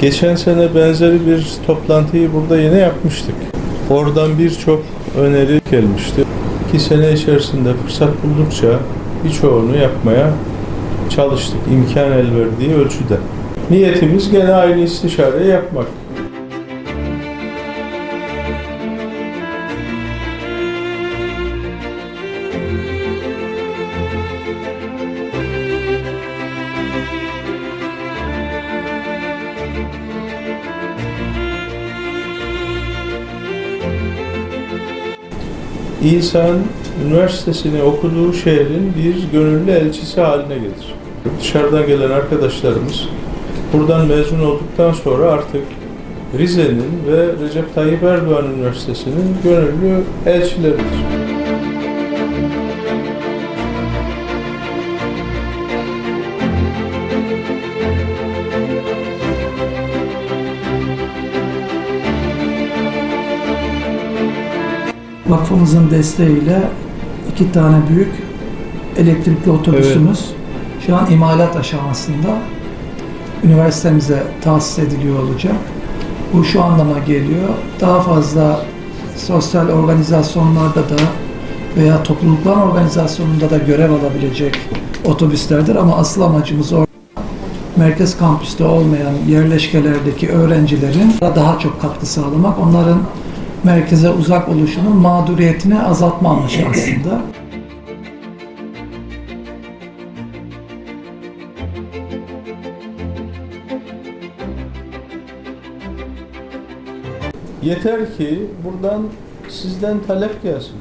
Geçen sene benzeri bir toplantıyı burada yine yapmıştık. Oradan birçok öneri gelmişti. İki sene içerisinde fırsat buldukça birçoğunu yapmaya çalıştık imkan el verdiği ölçüde. Niyetimiz gene aynı istişareyi yapmak. İnsan üniversitesini okuduğu şehrin bir gönüllü elçisi haline gelir. Dışarıdan gelen arkadaşlarımız buradan mezun olduktan sonra artık Rize'nin ve Recep Tayyip Erdoğan Üniversitesi'nin gönüllü elçileridir. Vakfımızın desteğiyle iki tane büyük elektrikli otobüsümüz şu an imalat aşamasında üniversitemize tahsis ediliyor olacak. Bu şu anlama geliyor. Daha fazla sosyal organizasyonlarda da veya topluluklar organizasyonunda da görev alabilecek otobüslerdir ama asıl amacımız orada merkez kampüste olmayan yerleşkelerdeki öğrencilerin daha çok katkı sağlamak, onların merkeze uzak oluşunun mağduriyetini azaltma amacı aslında. Yeter ki buradan sizden talep gelsin.